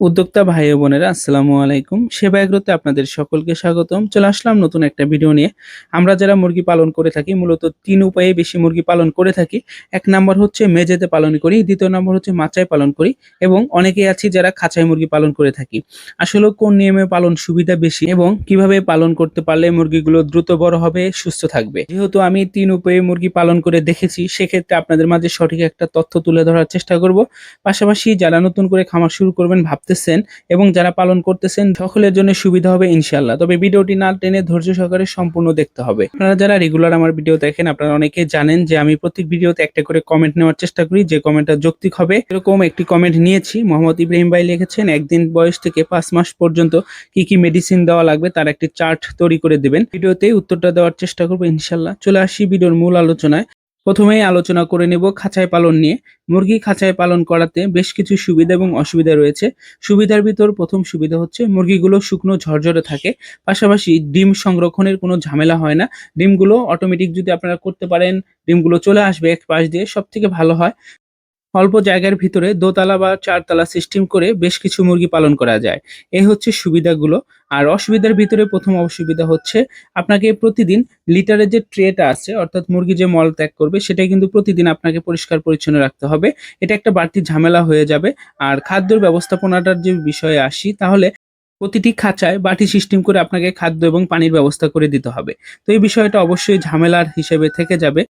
উদ্যোক্তা ভাই বোনেরা, আসসালামু আলাইকুম। সেবা এগ্রোতে আপনাদের সকলকে স্বাগতম। চলে আসলাম নতুন একটা ভিডিও নিয়ে। আমরা যারা মুরগি পালন করে থাকি, মূলত তিন উপায়ে বেশি মুরগি পালন করে থাকি। এক নাম্বার হচ্ছে মেঝেতে পালন করি, দ্বিতীয় নম্বর হচ্ছে মাচায় পালন করি এবং অনেকেই আছি যারা খাঁচায় মুরগি পালন করে থাকি। আসলে কোন নিয়মে পালন সুবিধা বেশি এবং কীভাবে পালন করতে পারলে মুরগিগুলো দ্রুত বড় হবে, সুস্থ থাকবে? যেহেতু আমি তিন উপায়ে মুরগি পালন করে দেখেছি, সেক্ষেত্রে আপনাদের মাঝে সঠিক একটা তথ্য তুলে ধরার চেষ্টা করব। পাশাপাশি যারা নতুন করে খামার শুরু করবেন ভাবতেছেন এবং যারা পালন করতেছেন সকলের জন্য সুবিধা হবে ইনশাল্লাহ তবে ভিডিওটি না টেনে ধৈর্য সহকারে সম্পূর্ণ দেখতে হবে। আপনারা যারা রেগুলার আমার ভিডিও দেখেন, আপনারা অনেকে জানেন যে আমি প্রত্যেক ভিডিওতে একটা করে কমেন্ট নেওয়ার চেষ্টা করি, যে কমেন্টটা যৌক্তিক হবে। এরকম একটি কমেন্ট নিয়েছি। মোহাম্মদ ইব্রাহিম ভাই লিখেছেন, একদিন বয়স থেকে পাঁচ মাস পর্যন্ত কি কি মেডিসিন দেওয়া লাগবে তার একটি চার্ট তৈরি করে দেবেন। ভিডিওতে উত্তরটা দেওয়ার চেষ্টা করব ইনশাল্লাহ চলে আসি ভিডিওর মূল আলোচনায়। প্রথমেই আলোচনা করে নেব খাঁচায় পালন নিয়ে। মুরগি খাঁচায় পালন করাতে বেশ কিছু সুবিধা এবং অসুবিধা রয়েছে। সুবিধার ভিতর প্রথম সুবিধা হচ্ছে মুরগিগুলো শুকনো ঝরঝরে থাকে। পাশাপাশি ডিম সংরক্ষণের কোনো ঝামেলা হয় না। ডিমগুলো অটোমেটিক যদি আপনারা করতে পারেন, ডিমগুলো চলে আসবে এক পাশ দিয়ে সব থেকে ভালো হয় অল্প জায়গার ভিতরে দোতলা বা চারতলা সিস্টেম করে বেশ কিছু মুরগি পালন করা যায়। এই হচ্ছে সুবিধাগুলো। আর অসুবিধার ভিতরে প্রথম অসুবিধা হচ্ছে, আপনাকে প্রতিদিন লিটারের যে ট্রেটা আছে, অর্থাৎ মুরগি যে মল ত্যাগ করবে সেটা কিন্তু প্রতিদিন আপনাকে পরিষ্কার পরিচ্ছন্ন রাখতে হবে। এটা একটা বাড়তি ঝামেলা হয়ে যাবে। আর খাদ্যর ব্যবস্থাপনাটার যে বিষয়ে আসি, তাহলে প্রতিটি খাঁচায় বাটি সিস্টেম করে আপনাকে খাদ্য এবং পানির ব্যবস্থা করে দিতে হবে। তো এই বিষয়টা অবশ্যই ঝামেলার হিসেবে থেকে যাবে।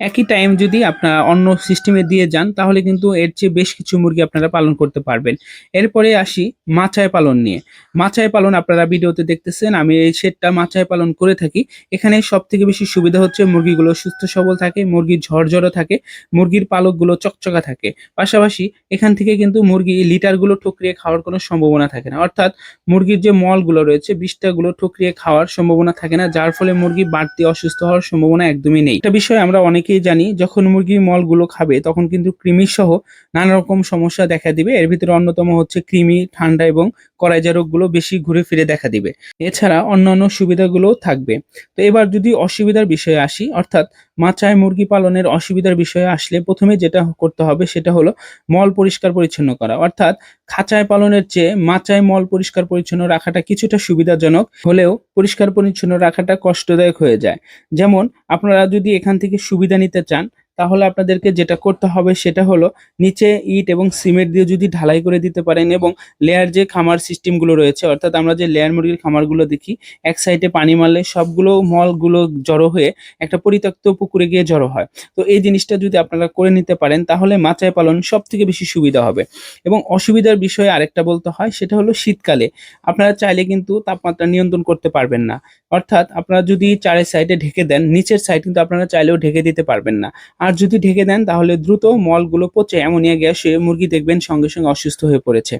একই টাইম যদি আপনারা অন্য সিস্টেমে দিয়ে যান, তাহলে কিন্তু এর চেয়ে বেশ কিছু মুরগি আপনারা পালন করতে পারবেন। এরপরে আসি মাচায় পালন নিয়ে। মাচায় পালন আপনারা ভিডিওতে দেখতেছেন, আমি এই শেডটা মাচায় পালন করে থাকি। এখানে সব থেকে বেশি সুবিধা হচ্ছে মুরগিগুলো সুস্থ সবল থাকে, মুরগি ঝরঝরে থাকে, মুরগির পালকগুলো চকচকা থাকে। পাশাপাশি এখান থেকে কিন্তু মুরগি লিটারগুলো ঠুকরিয়ে খাওয়ার কোনো সম্ভাবনা থাকে না। অর্থাৎ মুরগির যে মলগুলো রয়েছে, বিষটাগুলো ঠুকরিয়ে খাওয়ার সম্ভাবনা থাকে না, যার ফলে মুরগি বাড়তি অসুস্থ হওয়ার সম্ভাবনা একদমই নেই। এটা বিষয়ে আমরা অনেকেই জানি যখন মুরগি মলগুলো খাবে তখন কিন্তু কৃমি সহ নানা রকম সমস্যা দেখা দিবে। এর ভিতরে অন্যতম হচ্ছে কৃমি, ঠান্ডা এবং করাইজা রোগগুলো বেশি ঘুরে ফিরে দেখা দিবে। এছাড়া অন্যান্য সুবিধাগুলো থাকবে। তো এবার যদি অসুবিধার বিষয়ে আসি, অর্থাৎ মাচায় মুরগি পালনের অসুবিধার বিষয়ে আসলে প্রথমে যেটা করতে হবে সেটা হলো মল পরিষ্কার পরিচ্ছন্ন করা। অর্থাৎ খাঁচায় পালনের চেয়ে মাচায় মল পরিষ্কার পরিচ্ছন্ন রাখাটা কিছুটা সুবিধাজনক হলেও পরিষ্কার পরিচ্ছন্ন রাখাটা কষ্টদায়ক হয়ে যায়। যেমন আপনারা যদি এখান থেকে সুবিধা নিতে চান তাহলে আপনাদেরকে যেটা করতে হবে সেটা হলো নিচে ইট এবং সিমেন্ট দিয়ে যদি ঢালাই করে দিতে পারেন এবং লেয়ার যে খামার সিস্টেমগুলো রয়েছে, অর্থাৎ আমরা যে লেয়ার মুরগির খামারগুলো দেখি, এক সাইডে পানি মারলে সবগুলো মলগুলো জড়ো হয়ে একটা পরিত্যক্ত পুকুরে গিয়ে জড়ো হয়। তো এই জিনিসটা যদি আপনারা করে নিতে পারেন, তাহলে মাচায় পালন সব থেকে বেশি সুবিধা হবে। এবং অসুবিধার বিষয়ে আরেকটা বলতে হয়, সেটা হলো শীতকালে। আপনারা চাইলে কিন্তু তাপমাত্রা নিয়ন্ত্রণ করতে পারবেন না। অর্থাৎ আপনারা যদি চারের সাইডে ঢেকে দেন, নিচের সাইড কিন্তু আপনারা চাইলেও ঢেকে দিতে পারবেন না। আর যদি ঢেকে দেন, তাহলে দ্রুত মলগুলো পচে অ্যামোনিয়া গ্যাস মুরগি দেখবেন সঙ্গে সঙ্গে অসুস্থ হয়ে পড়েছে।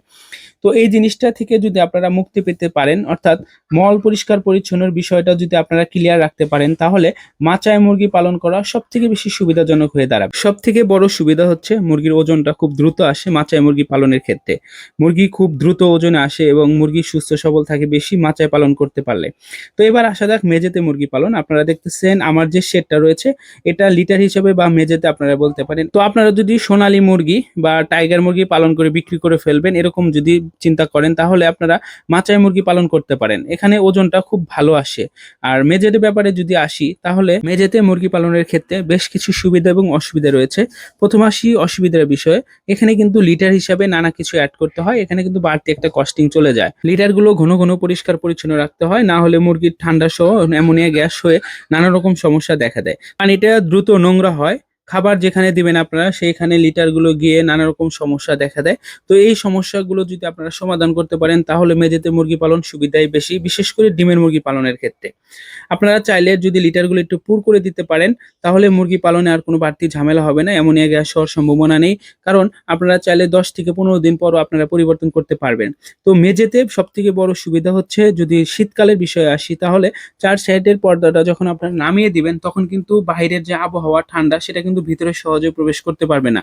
তো এই জিনিসটা থেকে যদি আপনারা মুক্তি পেতে পারেন, অর্থাৎ মল পরিষ্কার পরিচ্ছন্নর বিষয়টা যদি আপনারা ক্লিয়ার রাখতে পারেন, তাহলে মাচায় মুরগি পালন করা সব থেকে বেশি সুবিধাজনক হয়ে দাঁড়াবে। সব থেকে বড় সুবিধা হচ্ছে মুরগির ওজনটা খুব দ্রুত আসে মাচায় মুরগি পালনের ক্ষেত্রে। মুরগি খুব দ্রুত ওজনে আসে এবং মুরগি সুস্থ সবল থাকে বেশি মাচায় পালন করতে পারলে। তো এবার আসা যাক মেঝেতে মুরগি পালন। আপনারা দেখতেছেন, আমার যে শেডটা রয়েছে, এটা লিটার হিসেবে বা মেঝেতে আপনারা বলতে পারেন। তো আপনারা যদি সোনালী মুরগি বা টাইগার মুরগি পালন করে বিক্রি করে ফেলবেন, এরকম যদি চিন্তা করেন, তাহলে আপনারা মাচায় মুরগি পালন করতে পারেন। এখানে ওজনটা খুব ভালো আসে। আর মেঝের ব্যাপারে যদি আসি, তাহলে মেঝেতে মুরগি পালনের ক্ষেত্রে বেশ কিছু সুবিধা এবং অসুবিধা রয়েছে। প্রথম আসি অসুবিধার বিষয়ে। এখানে কিন্তু লিটার হিসাবে নানা কিছু অ্যাড করতে হয়। এখানে কিন্তু বাড়তি একটা কস্টিং চলে যায়। লিটারগুলো ঘন ঘন পরিষ্কার পরিচ্ছন্ন রাখতে হয়। না হলে মুরগির ঠান্ডা সহ অ্যামোনিয়া গ্যাস হয়ে নানা রকম সমস্যা দেখা দেয়। পানিটা দ্রুত নোংরা হয়। খাবার যেখানে দিবেন আপনারা, সেইখানে লিটারগুলো গিয়ে নানা রকম সমস্যা দেখা দেয়। তো এই সমস্যাগুলো যদি আপনারা সমাধান করতে পারেন, তাহলে মেঝেতে মুরগি পালন সুবিধাই বেশি, বিশেষ করে ডিমের মুরগি পালনের ক্ষেত্রে। আপনারা চাইলে যদি লিটারগুলো একটু পুর করে দিতে পারেন, তাহলে মুরগি পালনে আর কোনো বাড়তি ঝামেলা হবে না অ্যামোনিয়া গ্যাস হওয়ার সম্ভাবনা নেই। কারণ আপনারা চাইলে দশ থেকে পনেরো দিন পরও আপনারা পরিবর্তন করতে পারবেন। তো মেঝেতে সব থেকে বড় সুবিধা হচ্ছে, যদি শীতকালের বিষয়ে আসি, তাহলে চার সাইডের পর্দাটা যখন আপনারা নামিয়ে দিবেন, তখন কিন্তু বাইরের যে আবহাওয়া, ঠান্ডা, সেটা কিন্তু কিন্তু ভিতরে সহজে প্রবেশ করতে পারবে না।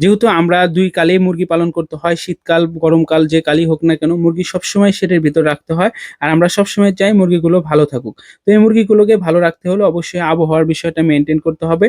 যেহেতু আমরা দুই কালেই মুরগি পালন করতে হয়, শীতকাল, গরমকাল, যে কালই হোক না কেন, মুরগি সবসময় সেটার ভিতর রাখতে হয় আর আমরা সবসময় চাই মুরগিগুলো ভালো থাকুক। তো এই মুরগিগুলোকে ভালো রাখতে হলে অবশ্যই আবহাওয়ার বিষয়টা মেনটেন করতে হবে।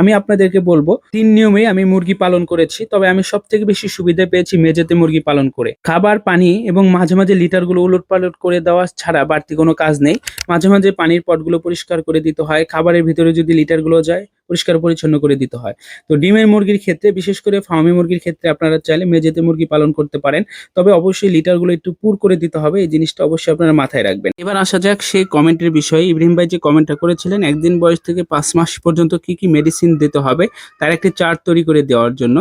আমি আপনাদেরকে বলব, তিন নিয়মে আমি মুরগি পালন করেছি, তবে আমি সব থেকে বেশি সুবিধা পেয়েছি মেঝেতে মুরগি পালন করে। খাবার, পানি এবং মাঝে মাঝে লিটারগুলো উলট পালট করে দেওয়া ছাড়া বাড়তি কোনো কাজ নেই। মাঝে মাঝে পানির পটগুলো পরিষ্কার করে দিতে হয়। খাবারের ভিতরে যদি লিটারগুলো যায় পরিষ্কার পরিচ্ছন্ন করে দিতে হয়। তো ডিমের মুরগির ক্ষেত্রে, বিশেষ করে ফার্মি মুরগির ক্ষেত্রে আপনারা চাইলে মেঝেতে মুরগি পালন করতে পারেন। তবে অবশ্যই লিটারগুলো একটু পুর করে দিতে হবে, এই জিনিসটা অবশ্যই আপনারা মাথায় রাখবেন। এবার আসা যাক সেই কমেন্টের বিষয়ে। ইব্রাহিম ভাই যে কমেন্টটা করেছিলেন, একদিন বয়স থেকে পাঁচ মাস পর্যন্ত কি কি মেডিসিন দিতে হবে, তার একটি চার্ট তৈরি করে দেওয়ার জন্য।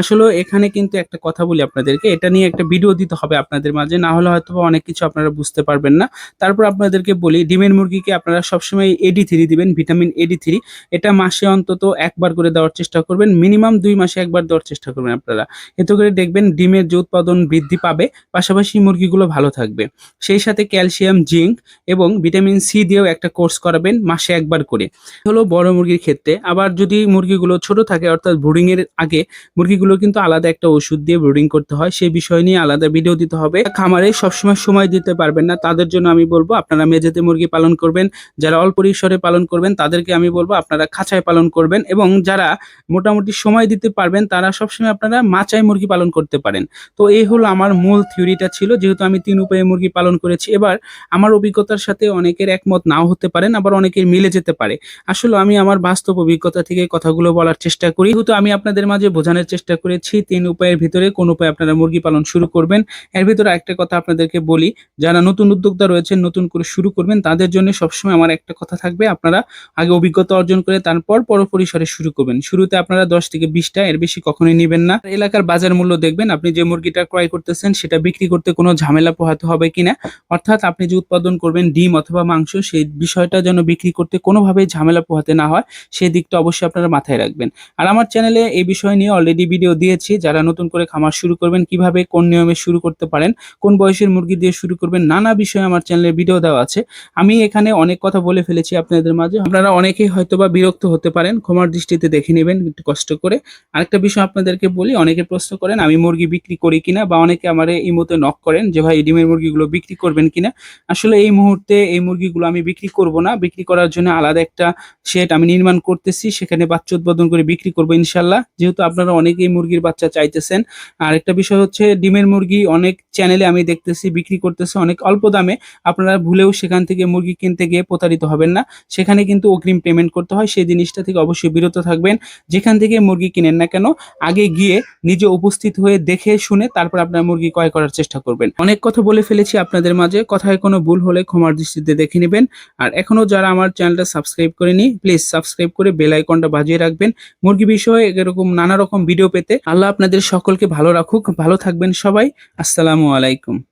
আসলে এখানে কিন্তু একটা কথা বলি আপনাদেরকে, এটা নিয়ে একটা ভিডিও দিতে হবে আপনাদের মাঝে, না হলে হয়তো অনেক কিছু আপনারা বুঝতে পারবেন না। তারপর আপনাদেরকে বলি, ডিমের মুরগিকে আপনারা সবসময় এডি থ্রি দিবেন ভিটামিন এডি থ্রি এটা মাসে অন্তত একবার করে দেওয়ার চেষ্টা করবেন। মিনিমাম দুই মাসে একবার দেওয়ার চেষ্টা করবেন আপনারা। এতে করে দেখবেন ডিমের যে উৎপাদন বৃদ্ধি পাবে, পাশাপাশি মুরগিগুলো ভালো থাকবে। সেই সাথে ক্যালসিয়াম, জিঙ্ক এবং ভিটামিন সি দিয়েও একটা কোর্স করাবেন মাসে একবার করে। হলো বড় মুরগির ক্ষেত্রে। আবার যদি মুরগিগুলো ছোট থাকে, অর্থাৎ ব্রুডিং এর আগে মুরগিগুলো কিন্তু আলাদা একটা ওষুধ দিয়ে ব্রুডিং করতে হয়। সেই বিষয় নিয়ে আলাদা ভিডিও দিতে হবে। খামারে সবসময় সময় দিতে পারবেন না। তাদের জন্য আমি বলব, আপনারা মেঝেতে মুরগি পালন করবেন। যারা অল্প পরিসরে পালন করবেন, তাদেরকে আমি বলব, আপনারা খাঁচায় পালন করবেন এবং যারা মোটামুটি সময় দিতে পারবেন, তারা সবসময় আপনারা মাচায় মুরগি পালন করতে পারেন। তো এই হলো আমার মূল থিওরিটা ছিল, যেহেতু আমি তিন উপায়ে মুরগি পালন করেছি। এবার আমার অভিজ্ঞতার সাথে অনেকের একমত নাও হতে পারেন, আবার অনেকের মিলে যেতে পারে। আসলে আমি আমার বাস্তব অভিজ্ঞতা থেকে কথাগুলো বলার চেষ্টা করি। যেহেতু আমি আপনাদের মাঝে বোঝানোর চেষ্টা করেছি, তিন উপায়ের ভিতরে কোন উপায়ে আপনারা মুরগি পালন শুরু করবেন। এর ভিতরে একটা কথা আপনাদেরকে বলি, যারা নতুন উদ্যোক্তা রয়েছেন, নতুন করে শুরু করবেন, তাদের জন্য সবসময় আমার একটা কথা থাকবে। আপনারা আগে অভিজ্ঞতা অর্জন করে, তারপর পর পরিসরে শুরু করবেন। শুরুতে আপনারা দশ থেকে বিশটা, এর বেশি কখনোই নেবেন না। এলাকার বাজার মূল্য দেখবেন, আপনি যে মুরগিটা ক্রয় করতেছেন সেটা বিক্রি করতে কোনো ঝামেলা পোহাতে হবে কিনা। অর্থাৎ আপনি যে উৎপাদন করবেন ডিম অথবা মাংস, সেই বিষয়টা যেন বিক্রি করতে কোনোভাবেই ঝামেলা পোহাতে না হয় সেই দিকটা অবশ্যই আপনারা মাথায় রাখবেন। আর আমার চ্যানেলে এই বিষয় নিয়ে অলরেডি ভিডিও দিয়েছি, যারা নতুন করে খামার শুরু করবেন, কীভাবে কোন নিয়মে শুরু করতে পারেন, কোন বয়সের মুরগি দিয়ে শুরু করবেন, নানা বিষয়ে আমার চ্যানেলে ভিডিও দেওয়া আছে। আমি এখানে অনেক কথা বলে ফেলেছি আপনাদের মাঝে। আপনারা অনেকেই হয়তোবা বিরক্ত হতে পারেন, ক্ষমার দৃষ্টিতে দেখে নেবেন, একটু কষ্ট করে। আরেকটা বিষয় আপনাদেরকে বলি, অনেকে প্রশ্ন করেন, আমি মুরগি বিক্রি করি কিনা? বা অনেকে আমার এই মুহূর্তে নক করেন যে, ভাই ডিমের মুরগিগুলো বিক্রি করবেন কিনা? আসলে এই মুহূর্তে এই মুরগিগুলো আমি বিক্রি করব না। বিক্রি করার জন্য আলাদা একটা শেড আমি নির্মাণ করতেছি, সেখানে বাচ্চা উৎপাদন করে বিক্রি করব ইনশাল্লাহ যেহেতু আপনারা অনেকেই মুরগির বাচ্চা চাইতেছেন। আর একটা বিষয় হচ্ছে, ডিমের মুরগি অনেক চ্যানেলে আমি দেখতেছি, বিক্রি করতেছে অনেক অল্প দামে। আপনারা ভুলেও সেখান থেকে মুরগি কিনতে গিয়ে প্রতারিত হবেন না। সেখানে কিন্তু অগ্রিম পেমেন্ট করতে হয়। সেই জিনিসটা থেকে অবশ্যই বিরত থাকবেন। যেখান থেকে মুরগি কিনেন না কেন, আগে গিয়ে নিজে উপস্থিত হয়ে দেখে শুনে তারপর আপনার মুরগি ক্রয় করার চেষ্টা করবেন। অনেক কথা বলে ফেলেছি আপনাদের মাঝে, কথায় কোনো ভুল হলে ক্ষমার দৃষ্টিতে দেখে নেবেন। আর এখনও যারা আমার চ্যানেলটা সাবস্ক্রাইব করেনি, প্লিজ সাবস্ক্রাইব করে বেল আইকনটা বাজিয়ে রাখবেন। মুরগি বিষয়ে এরকম নানা রকম ভিডিও পেতে আল্লাহ আপনাদের সকলকে ভালো রাখুক। ভালো থাকবেন সবাই। আসসালামু আলাইকুম।